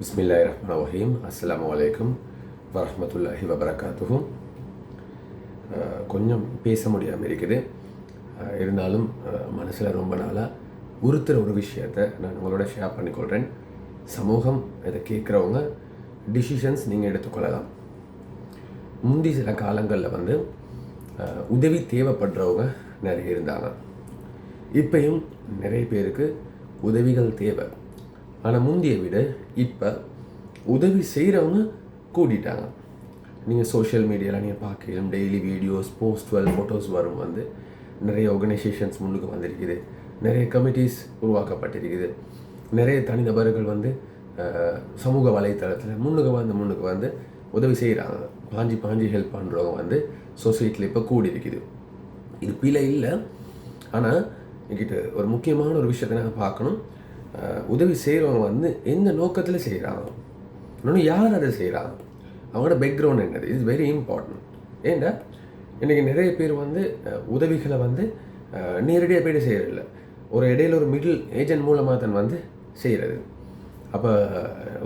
பிஸ்மில்லாய் ரஹ்மான் வஹீம் அஸ்ஸலாமு வலைக்கம் வரமத்துல்லாஹி வபரகாத்துஹும் கொஞ்சம் பேச முடியாமல் இருக்குது. Uh, இருந்தாலும் uh, மனசில் ரொம்ப நாளாக உறுத்துற ஒரு விஷயத்தை நான் உங்களோட ஷேர் பண்ணிக்கொள்கிறேன் சமூகம் இதை கேட்குறவங்க டிசிஷன்ஸ் நீங்கள் எடுத்துக்கொள்ளலாம். முந்தி சில காலங்களில் வந்து uh, உதவி தேவைப்படுறவங்க நிறைய இருந்தாங்க. இப்பையும் நிறைய பேருக்கு உதவிகள் தேவை. ஆனால் முந்திய விட இப்போ உதவி செய்கிறவங்க கூட்டிட்டாங்க நீங்கள் சோஷியல் மீடியாவில் நீங்கள் பார்க்கலாம் டெய்லி வீடியோஸ் போஸ்ட்வெல் ஃபோட்டோஸ் வரும் வந்து. நிறைய ஆர்கனைசேஷன்ஸ் முன்னுக்கு வந்திருக்குது. நிறைய கமிட்டிஸ் உருவாக்கப்பட்டிருக்குது. நிறைய தனிநபர்கள் வந்து சமூக வலைத்தளத்தில் முன்னுக்கு வந்து முன்னுக்கு வந்து உதவி செய்கிறாங்க பாஞ்சி பாஞ்சி ஹெல்ப் பண்ணுறவங்க வந்து சொசைட்டியில் இப்போ கூடி இருக்குது இது பிழை இல்லை. ஆனால் என்கிட்ட ஒரு முக்கியமான ஒரு விஷயத்தை நாங்கள் பார்க்கணும். உதவி செய்கிறவங்க வந்து எந்த நோக்கத்தில் செய்கிறாங்க இன்னொன்று யார் அதை செய்கிறாங்க அவங்களோட பேக்ரவுண்ட் என்னது? இஸ் வெரி இம்பார்ட்டன்ட் ஏன்டா இன்றைக்கி நிறைய பேர் வந்து உதவிகளை வந்து நேரடியாக போய்ட்டு செய்கிறதில்ல ஒரு இடையில ஒரு மிடில் ஏஜென்ட் மூலமாக தான் வந்து செய்கிறது அப்போ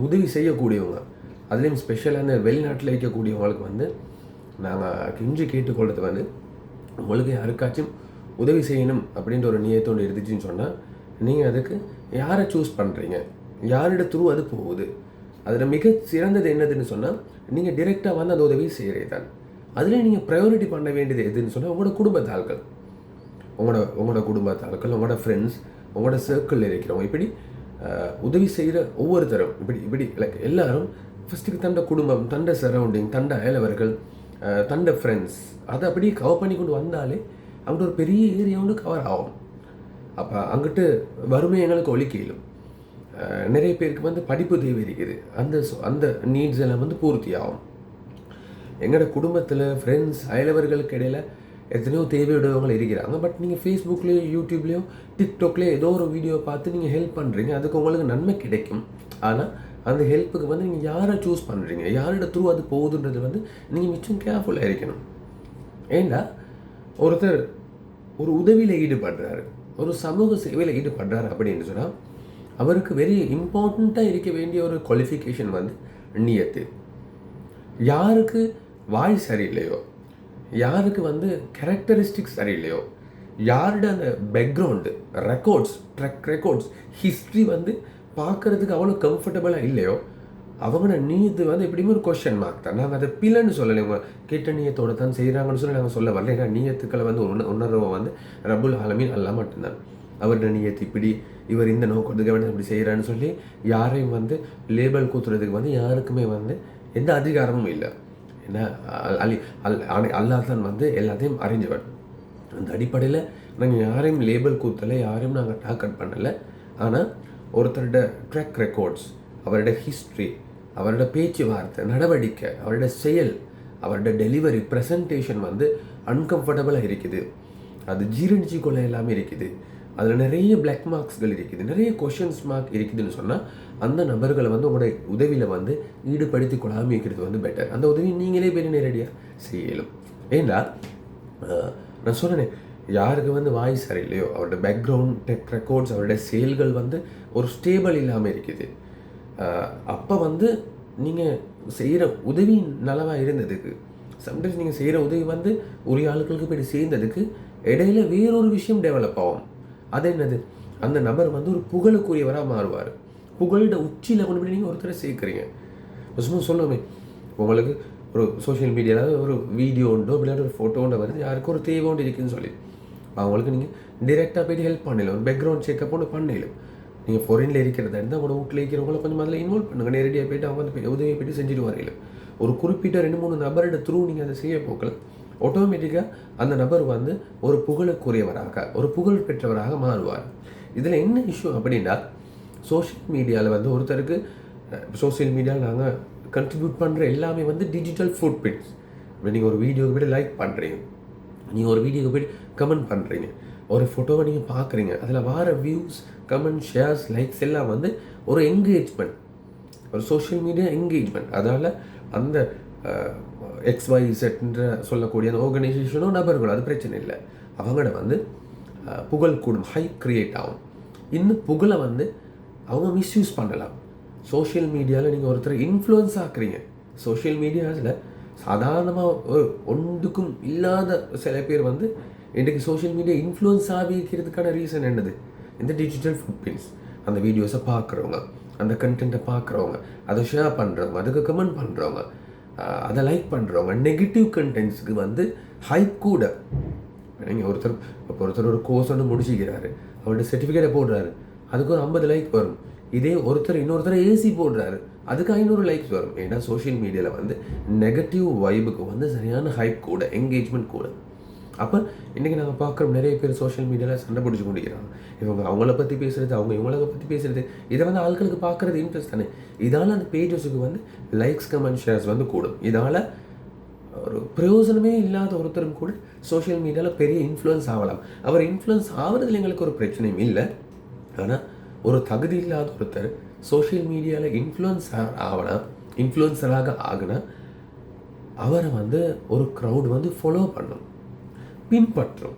உதவி செய்யக்கூடியவங்க அதுலேயும் ஸ்பெஷலான வெளிநாட்டில் இருக்கக்கூடியவங்களுக்கு வந்து நாங்கள் கெஞ்சி கேட்டுக்கொள்றது வந்து உங்களுக்கு யாருக்காச்சும் உதவி செய்யணும் அப்படின்ற ஒரு நியத்தோடு இருந்துச்சுன்னு சொன்னால் நீங்கள் அதுக்கு யாரை சூஸ் பண்ணுறீங்க யாரோட த்ரூ அது போகுது? அதில் மிக சிறந்தது என்னதுன்னு சொன்னால் நீங்கள் டிரெக்டாக வந்து அந்த உதவி செய்கிறே தான் அதில் நீங்கள் ப்ரையாரிட்டி பண்ண வேண்டியது எதுன்னு சொன்னால் உங்களோட குடும்பத்தாள்கள். உங்களோட உங்களோட குடும்பத்தாட்கள் உங்களோட ஃப்ரெண்ட்ஸ் உங்களோட சர்க்கிளில் இருக்கிறவங்க. இப்படி உதவி செய்கிற ஒவ்வொருத்தரும் இப்படி இப்படி லைக் எல்லாரும் ஃபஸ்ட்டுக்கு தண்ட குடும்பம் தண்ட சரௌண்டிங் தண்ட அயலவர்கள் தண்ட ஃப்ரெண்ட்ஸ் அதை அப்படியே கவர் பண்ணி கொண்டு வந்தாலே அவங்களோட ஒரு பெரிய ஏரியா ஒன்று கவர் ஆகும். அப்போ அங்கிட்டு வறுமை எங்களுக்கு ஒழிக்கையிலும் நிறைய பேருக்கு வந்து படிப்பு தேவை இருக்குது. அந்த அந்த நீட்ஸ் எல்லாம் வந்து பூர்த்தி ஆகும். எங்களோட குடும்பத்தில் ஃப்ரெண்ட்ஸ் அயலவர்களுக்கு இடையில எத்தனையோ தேவையுடையவங்க இருக்கிறாங்க. பட் நீங்கள் ஃபேஸ்புக்லேயோ யூடியூப்லேயோ டிக்டாக்லேயோ ஏதோ ஒரு வீடியோ பார்த்து நீங்கள் ஹெல்ப் பண்ணுறீங்க அதுக்கு உங்களுக்கு நன்மை கிடைக்கும். ஆனால் அந்த ஹெல்ப்புக்கு வந்து நீங்கள் யாரை சூஸ் பண்ணுறீங்க யாரோட த்ரூ அது போகுதுன்றது வந்து நீங்கள் மிச்சம் கேர்ஃபுல்லாக இருக்கணும். ஏண்டா? ஒருத்தர் ஒரு உதவியில் ஈடுபடுறாரு. ஒரு சமூக சேவையில் ஈடுபடுறார் அப்படின்னு சொன்னால் அவருக்கு வெரி இம்பார்ட்டண்ட்டாக இருக்க வேண்டிய ஒரு குவாலிஃபிகேஷன் வந்து நியத்து. யாருக்கு வாய் சரியில்லையோ யாருக்கு வந்து கேரக்டரிஸ்டிக்ஸ் சரியில்லையோ யாரோட அந்த background records track records history வந்து பார்க்குறதுக்கு அவ்வளோ கம்ஃபர்டபுளாக இல்லையோ அவங்களோட நீது வந்து எப்படியுமே ஒரு கொஷன் மார்க் தான். நாங்கள் அதை பிள்ளைன்னு சொல்லலை. இவங்க கெட்ட நீயத்தோட தான் செய்கிறாங்கன்னு சொல்லி நாங்கள் சொல்ல வரல. ஏன்னா நீயத்துக்களை வந்து உண உணர்வை வந்து ரபுல் ஆலமீன் அல்லா மட்டும்தான். அவருடைய நீயத்து இப்படி இவர் இந்த நோக்கத்துக்கு வேணும் இப்படி செய்கிறான்னு சொல்லி யாரையும் வந்து லேபல் கூத்துறதுக்கு வந்து யாருக்குமே வந்து எந்த அதிகாரமும் இல்லை. ஏன்னா அல் அலி அல் அனை- அல்லாஹ் தான் வந்து எல்லாத்தையும் அறிஞ்சவர். அந்த அடிப்படையில் நாங்கள் யாரையும் லேபிள் கூத்தலை யாரையும் நாங்கள் டார்கெட் பண்ணலை. ஆனால் ஒருத்தரோட ட்ராக் ரெக்கார்ட்ஸ் அவரோட ஹிஸ்ட்ரி அவரோட பேச்சுவார்த்தை நடவடிக்கை அவரோட செயல் அவரோட டெலிவரி ப்ரெசன்டேஷன் வந்து அன்கம்ஃபர்டபுளாக இருக்குது. அது ஜீரணிச்சு கொள்ள எல்லாமே இருக்குது. அதில் நிறைய பிளாக் மார்க்ஸ்கள் இருக்குது. நிறைய கொஷின்ஸ் மார்க் இருக்குதுன்னு சொன்னால் அந்த நபர்களை வந்து உங்களோட உதவியில் வந்து ஈடுபடுத்தி கொள்ளாமல் இருக்கிறது வந்து பெட்டர் அந்த உதவி நீங்களே போய் நேரடியாக செய்யலும் ஏன்னா நான் சொன்னேனே யாருக்கு வந்து வாய் சரியில்லையோ அவரோட பேக்ரவுண்ட் டெக் ரெக்கார்ட்ஸ் அவரோட செயல்கள் வந்து ஒரு ஸ்டேபிள் இல்லாமல் இருக்குது. அப்போ வந்து நீங்கள் செய்கிற உதவி நலவாக இருந்ததுக்கு சம்டைம்ஸ் நீங்கள் செய்கிற உதவி வந்து உரிய ஆளுக்களுக்கு போய் சேர்ந்ததுக்கு இடையில வேறொரு விஷயம் டெவலப் ஆகும். அது என்னது? அந்த நபர் வந்து ஒரு புகழுக்குரியவராக மாறுவார். புகழோட உச்சியில் கொண்டு போய் நீங்கள் ஒருத்தரை சேர்க்குறீங்க. சும்மா சொல்லுவோமே உங்களுக்கு ஒரு சோஷியல் மீடியாவில் ஒரு வீடியோ உண்டோ இல்லாட்டி ஒரு ஃபோட்டோ உண்டோ வருது யாருக்கும் ஒரு தேவை உண்டு இருக்குன்னு சொல்லி. அவங்களுக்கு நீங்கள் டிரெக்டாக போயிட்டு ஹெல்ப் பண்ணல ஒரு பேக்ரவுண்ட் செக்அப் ஒன்று பண்ணலாம் நீங்கள் ஃபாரினில் இருக்கிறதா இருந்தால் உங்களோட வீட்டில் இருக்கிறவங்கள கொஞ்சம் அதில் இன்வால்வ் பண்ணுங்கள் நேரடியாக போய்ட்டு அவங்க வந்து போய் உதவி போயிட்டு செஞ்சுட்டு வரீங்க ஒரு குறிப்பிட்ட ரெண்டு மூணு நபரோட த்ரூ நீங்கள் அதை செய்ய போக்கல. ஆட்டோமேட்டிக்காக அந்த நபர் வந்து ஒரு புகழுக்குரியவராக ஒரு புகழ் பெற்றவராக மாறுவார். இதில் என்ன இஷ்யூ அப்படின்னா சோஷியல் மீடியாவில் வந்து ஒருத்தருக்கு சோஷியல் மீடியாவில் நாங்கள் கண்ட்ரிபியூட் பண்ணுற எல்லாமே வந்து டிஜிட்டல் ஃபுட் பிரிண்ட்ஸ் நீங்கள் ஒரு வீடியோவை போய்ட்டு லைக் பண்ணுறீங்க நீங்கள் ஒரு வீடியோவை போய்ட்டு கமெண்ட் பண்ணுறீங்க ஒரு ஃபோட்டோவை நீங்கள் பார்க்குறீங்க. அதில் வர வியூஸ் கமெண்ட் ஷேர்ஸ் லைக்ஸ் எல்லாம் வந்து ஒரு என்கேஜ்மெண்ட் ஒரு சோஷியல் மீடியா என்கேஜ்மெண்ட் அதனால் அந்த எக்ஸ் ஒய் செட்ன்ற சொல்லக்கூடிய அந்த ஆர்கனைசேஷனோ நபர்களோ அது பிரச்சனை இல்லை. அவங்கள வந்து புகழ் கூடும் ஹை கிரியேட் ஆகும். இந்த புகழை வந்து அவங்க மிஸ்யூஸ் பண்ணலாம். சோஷியல் மீடியாவில் நீங்கள் ஒருத்தர் இன்ஃப்ளூயன்ஸ் ஆக்குறீங்க. சோஷியல் மீடியாஸில் சாதாரணமாக ஒன்றுக்கும் இல்லாத சில பேர் வந்து இன்றைக்கு சோஷியல் மீடியா இன்ஃப்ளூயன்ஸ் ஆகி இருக்கிறதுக்கான ரீசன் என்னது? இந்த டிஜிட்டல் ஃபுட்பிரிண்ட்ஸ் அந்த வீடியோஸை பார்க்குறவங்க அந்த கண்டென்ட்டை பார்க்குறவங்க அதை ஷேர் பண்ணுறவங்க அதுக்கு கமெண்ட் பண்ணுறவங்க அதை லைக் பண்ணுறவங்க நெகட்டிவ் கண்டென்ட்ஸுக்கு வந்து ஹைப் கூட. நீங்கள் ஒருத்தர் இப்போ ஒருத்தர் ஒரு கோர்ஸ் ஒன்று முடிச்சிக்கிறாரு அவர்கிட்ட சர்டிஃபிகேட்டை போடுறாரு அதுக்கு ஒரு ஐம்பது லைக் வரும். இதே ஒருத்தர் இன்னொருத்தர் ஏசி போடுறாரு அதுக்கு ஐநூறு லைக்ஸ் வரும். ஏன்னா சோஷியல் மீடியாவில் வந்து நெகட்டிவ் வைபுக்கு வந்து சரியான ஹைப் கூட என்கேஜ்மெண்ட் கூட. அப்போ இன்றைக்கி நாங்கள் பார்க்குறோம் நிறைய பேர் சோஷியல் மீடியாவில் சண்டை பிடிச்சி கொண்டிருக்கிறாங்க. இவங்க அவங்கள பற்றி பேசுகிறது அவங்க இவங்கள பற்றி பேசுகிறது இதை வந்து ஆட்களுக்கு பார்க்குறது இன்ட்ரெஸ்ட் தானே? இதால் அந்த பேஜஸுக்கு வந்து லைக்ஸ் கமெண்ட் ஷேர்ஸ் வந்து கூடும். இதால் ஒரு பிரயோஜனமே இல்லாத ஒருத்தரும் கூட சோஷியல் மீடியாவில் பெரிய இன்ஃப்ளூயன்ஸ் ஆகலாம். அவர் இன்ஃப்ளூயன்ஸ் ஆகிறதுல எங்களுக்கு ஒரு பிரச்சனையும் இல்லை. ஆனால் ஒரு தகுதி இல்லாத ஒருத்தர் சோஷியல் மீடியாவில் இன்ஃப்ளூயன்ஸ் ஆகலாம் இன்ஃப்ளூயன்சராக ஆகினா அவரை வந்து ஒரு க்ரௌட் வந்து ஃபாலோ பண்ணும். பின்பற்றும்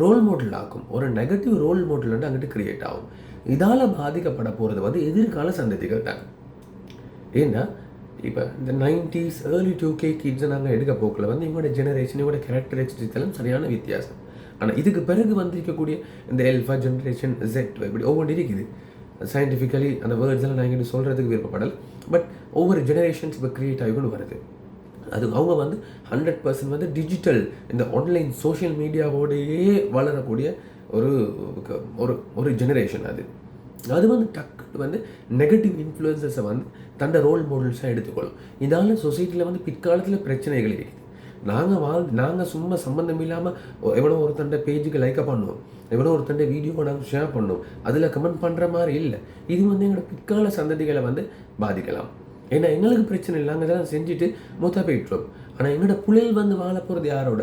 ரோல் மாடல் ஆகும் ஒரு நெகட்டிவ் ரோல் மாடல் வந்து அங்கிட்டு கிரியேட் ஆகும். இதால் பாதிக்கப்பட போகிறது வந்து எதிர்கால சந்ததிகள் தான். ஏன்னா இப்போ இந்த நைன்டிஸ் ஏர்லி டூ கே கிட்ஸை நாங்கள் எடுக்க போக்கில் வந்து இவங்களோட ஜெனரேஷன் இவங்களோட கேரக்டரிஸ்டிக்ஸ் எல்லாம் சரியான வித்தியாசம். ஆனால் இதுக்கு பிறகு வந்திருக்கக்கூடிய இந்த எல்ஃபா ஜென்ரேஷன் ஜெட் இப்படி ஒவ்வொன்று இருக்குது. சயின்டிஃபிக்கலி அந்த வேர்ட்ஸ் எல்லாம் நான் இங்கே சொல்கிறதுக்கு விருப்பப்படல். பட் ஒவ்வொரு ஜெனரேஷன்ஸ் இப்போ க்ரியேட் ஆகிக்கொண்டு வருது. அது அவங்க வந்து ஹண்ட்ரட் பர்சன்ட் வந்து டிஜிட்டல் இந்த ஆன்லைன் சோஷியல் மீடியாவோடையே வளரக்கூடிய ஒரு ஒரு ஒரு ஜெனரேஷன் அது. அது வந்து டக்கு வந்து நெகட்டிவ் இன்ஃப்ளூயன்சஸை வந்து தண்ட ரோல் மாடல்ஸாக எடுத்துக்கொள்ளும். இதால் சொசைட்டியில் வந்து பிற்காலத்தில் பிரச்சனைகள் இருக்குது. நாங்கள் வாழ் நாங்கள் சும்மா சம்மந்தம் இல்லாமல் எவ்வளோ ஒருத்தண்ட பேஜுக்கு லைக்கை பண்ணுவோம். எவ்வளோ ஒருத்தண்ட வீடியோவை நாங்கள் ஷேர் பண்ணுவோம். அதில் கமெண்ட் பண்ணுற மாதிரி இல்லை. இது வந்து எங்களோட பிற்கால சந்ததிகளை வந்து பாதிக்கலாம். ஏன்னா எங்களுக்கு பிரச்சனை இல்லை நாங்கள் தான் செஞ்சுட்டு மூத்தா போயிட்டுரும் ஆனால் எங்களோட புலில் வந்து வாழ போகிறது யாரோட?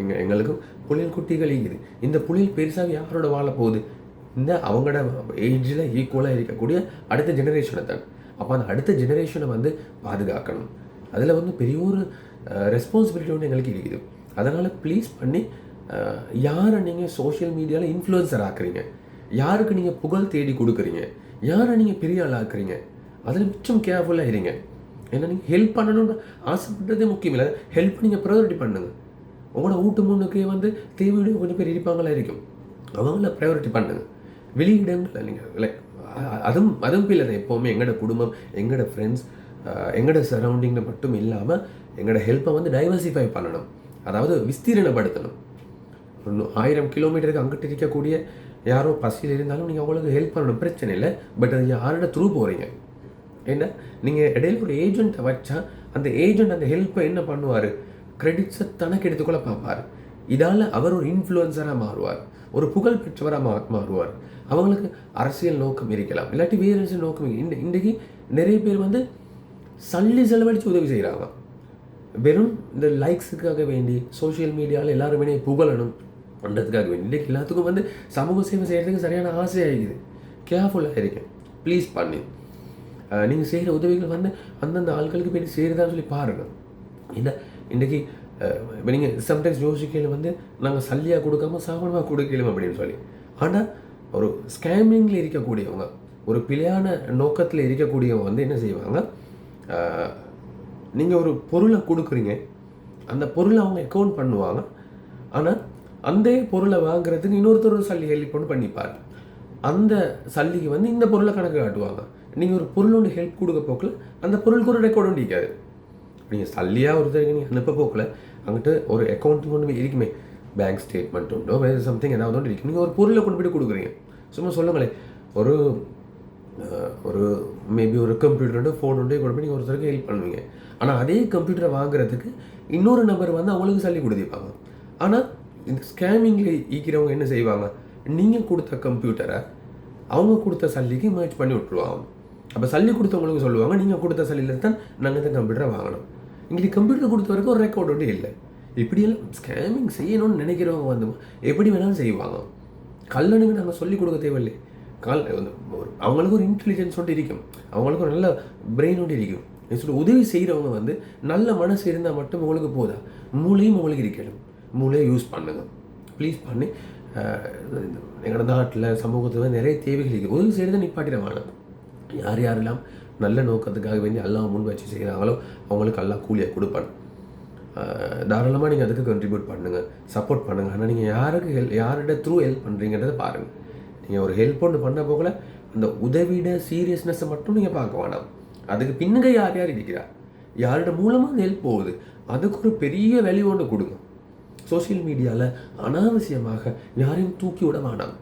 எங்கள் எங்களுக்கும் புலில் குட்டிகள் இருக்குது இந்த புலில் பெருசாக யாரோட வாழ போகுது? இந்த அவங்களோட ஏஜில் ஈக்குவலாக இருக்கக்கூடிய அடுத்த ஜெனரேஷனை தான். அப்போ அந்த அடுத்த ஜெனரேஷனை வந்து பாதுகாக்கணும். அதில் வந்து பெரிய ஒரு ரெஸ்பான்சிபிலிட்டி ஒன்று எங்களுக்கு இருக்குது. அதனால் ப்ளீஸ் பண்ணி யாரை நீங்கள் சோஷியல் மீடியாவில் இன்ஃப்ளூயன்சர் ஆக்குறீங்க? யாருக்கு நீங்கள் புகழ் தேடி கொடுக்குறீங்க? யாரை நீங்கள் பெரிய ஆள் ஆக்குறீங்க அதில் மிச்சம் கேர்ஃபுல்லாக இருங்க. ஏன்னா நீங்கள் ஹெல்ப் பண்ணணும்னு ஆசைப்பட்டதே முக்கியம் இல்லை. ஹெல்ப் நீங்கள் ப்ரையாரிட்டி பண்ணுங்கள் உங்களோட ஊட்டு முன்னுக்கே வந்து தேவையோட கொஞ்சம் பேர் இருப்பாங்களா இருக்கும். அவங்கள ப்ரையாரிட்டி பண்ணுங்கள் வெளியிடங்களில் நீங்கள் லைக் அதுவும் அதுவும் இல்லை எப்போவுமே எங்களோட குடும்பம் எங்களோட ஃப்ரெண்ட்ஸ் எங்களோட சரௌண்டிங்கில் மட்டும் இல்லாமல் எங்களோட ஹெல்ப்பை வந்து டைவர்சிஃபை பண்ணணும். அதாவது விஸ்தீரணப்படுத்தணும். ஒரு ஆயிரம் கிலோமீட்டருக்கு அங்கிட்டு இருக்கக்கூடிய யாரோ பசியில் இருந்தாலும் நீங்கள் அவங்களுக்கு ஹெல்ப் பண்ணணும். பிரச்சனை இல்லை. பட் அது யாரோட த்ரூ போகிறீங்க ஏன்னா நீங்கள் இடையில ஒரு ஏஜெண்ட்டை வச்சா அந்த ஏஜெண்ட் அந்த ஹெல்ப்பை என்ன பண்ணுவார்? கிரெடிட்ஸை தனக்கு எடுத்துக்கொள்ள பார்ப்பார். இதால் அவர் ஒரு இன்ஃப்ளூயன்சராக மாறுவார். ஒரு புகழ் பெற்றவராக மா மாறுவார். அவங்களுக்கு அரசியல் நோக்கம் இருக்கலாம். இல்லாட்டி வேறு நோக்கம் இந்த இன்றைக்கு நிறைய பேர் வந்து சல்லி செலவழித்து உதவி செய்கிறாங்க வெறும் இந்த லைக்ஸுக்காக வேண்டி சோஷியல் மீடியாவில் எல்லாருமே புகழணும் பண்ணுறதுக்காக வேண்டி. இன்றைக்கு எல்லாத்துக்கும் வந்து சமூக சேவை செய்கிறதுக்கு சரியான ஆசையாகிக்குது கேர்ஃபுல்லாக இருக்கேன். ப்ளீஸ் பண்ணி. நீங்கள் செய்கிற உதவிகள் வந்து அந்தந்த ஆட்களுக்கு போய் செய்கிறதான்னு சொல்லி பாருங்கள் ஏன்னா இன்றைக்கி இப்போ நீங்கள் சம்டைம்ஸ் யோசிக்கையில் வந்து நாங்கள் சல்லியாக கொடுக்காம சாமானமாக கொடுக்கலாம் அப்படின்னு சொல்லி. ஆனால் ஒரு ஸ்கேமிங்கில் இருக்கக்கூடியவங்க ஒரு பிழையான நோக்கத்தில் இருக்கக்கூடியவங்க வந்து என்ன செய்வாங்க? நீங்கள் ஒரு பொருளை கொடுக்குறீங்க. அந்த பொருளை அவங்க அக்கௌண்ட் பண்ணுவாங்க. ஆனால் அந்த பொருளை வாங்குறதுக்கு இன்னொருத்தர் சல்லி ஹெல்ப் பண்ணி பண்ணிப்பார். அந்த சல்லிக்கு வந்து இந்த பொருளை கணக்கு காட்டுவாங்க. நீங்கள் ஒரு பொருள் ஒன்று ஹெல்ப் கொடுக்க போக்கில் அந்த பொருளுக்கு ஒரு ரெக்கார்டு ஒன்று இருக்காது. நீங்கள் சல்லியாக ஒருத்தருக்கு நீங்கள் அனுப்ப போக்கில் அங்கிட்டு ஒரு அக்கௌண்ட்டு ஒன்று இருக்குமே பேங்க் ஸ்டேட்மெண்ட் உண்டோ வேறு சம்திங் ஏதாவது ஒன்று இருக்கு. நீங்கள் ஒரு பொருளை கொண்டு போய்ட்டு கொடுக்குறீங்க. சும்மா சொல்லுங்களேன். ஒரு ஒரு மேபி ஒரு கம்ப்யூட்டர் உண்டு ஃபோன் உண்டு கொண்டு போய் நீங்கள் ஒருத்தருக்கு ஹெல்ப் பண்ணுவீங்க. ஆனால் அதே கம்ப்யூட்டரை வாங்குறதுக்கு இன்னொரு நபர் வந்து அவங்களுக்கு சல்லி கொடுத்துப்பாங்க ஆனால் இந்த ஸ்கேமிங்கில் ஈக்கிறவங்க என்ன செய்வாங்க? நீங்கள் கொடுத்த கம்ப்யூட்டரை அவங்க கொடுத்த சல்லிக்கு மேட்ச் பண்ணி விட்ருவாங்க அப்போ சல்லி கொடுத்தவங்களுக்கு சொல்லுவாங்க நீங்கள் கொடுத்த சல்லியில் தான் நாங்கள் இந்த கம்ப்யூட்டரை வாங்கணும். இங்கே கம்ப்யூட்டர் கொடுத்த வரைக்கும் ஒரு ரெக்கார்டு ஒன்று இல்லை. இப்படியெல்லாம் ஸ்கேமிங் செய்யணும்னு நினைக்கிறவங்க வந்து எப்படி வேணாலும் செய்வாங்க. கல்லணுங்க நாங்கள் சொல்லிக் கொடுக்க தேவையில்லை. கால் ஒரு அவங்களுக்கு ஒரு இன்டெலிஜென்ஸ் ஒன்று இருக்கும். அவங்களுக்கு ஒரு நல்ல பிரெயின் ஒன்று இருக்கும். சொல்லி உதவி செய்கிறவங்க வந்து நல்ல மனசு இருந்தால் மட்டும் உங்களுக்கு போதா? மூளையும் உங்களுக்கு இருக்கணும். மூளையை யூஸ் பண்ணுங்க. ப்ளீஸ் பண்ணி எங்களோட நாட்டில் சமூகத்தில் நிறைய தேவைகள் இருக்குது உதவி செய்கிறத நிப்பாட்டிட வேணாம். யார் யாரெல்லாம் நல்ல நோக்கத்துக்காக வேண்டி எல்லாம் முன் வச்சு செய்கிறாங்களோ அவங்களுக்கு எல்லாம் கூலியாக கொடுப்பான். தாராளமாக நீங்கள் அதுக்கு கண்ட்ரிபியூட் பண்ணுங்கள் சப்போர்ட் பண்ணுங்கள் ஆனால் நீங்கள் யாருக்கு ஹெல்ப் யாரோட த்ரூ ஹெல்ப் பண்ணுறீங்கிறத பாருங்கள் நீங்கள் ஒரு ஹெல்ப் ஒன்று பண்ண போகல அந்த உதவியிட சீரியஸ்னஸை மட்டும் நீங்கள் பார்க்க வேண்டாம் அதுக்கு பின்னுங்க யார் யார் இருக்கிறா? யாரோட மூலமாக அந்த ஹெல்ப் போகுது? அதுக்கு ஒரு பெரிய வேல்யூ ஒன்று கொடுங்க. சோஷியல் மீடியாவில் அனாவசியமாக யாரையும் தூக்கி விட வேண்டாம்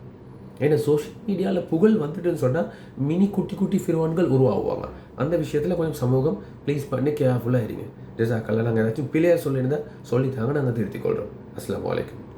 ஏன்னா சோஷியல் மீடியாவில் புகழ் வந்துட்டுன்னு சொன்னால் மினி குட்டி குட்டி ஃபிர்வான்கள் உருவாகுவாங்க. அந்த விஷயத்தில் கொஞ்சம் சமூகம் ப்ளீஸ் பண்ணி கேர்ஃபுல்லாக இருங்க. ஜெசாக்கல்ல நாங்கள் ஏதாச்சும் பிள்ளையாக சொல்லியிருந்தால் சொல்லித்தாங்க நாங்கள் திருத்திக் கொள்கிறோம் அஸ்லாம் வலைக்கம்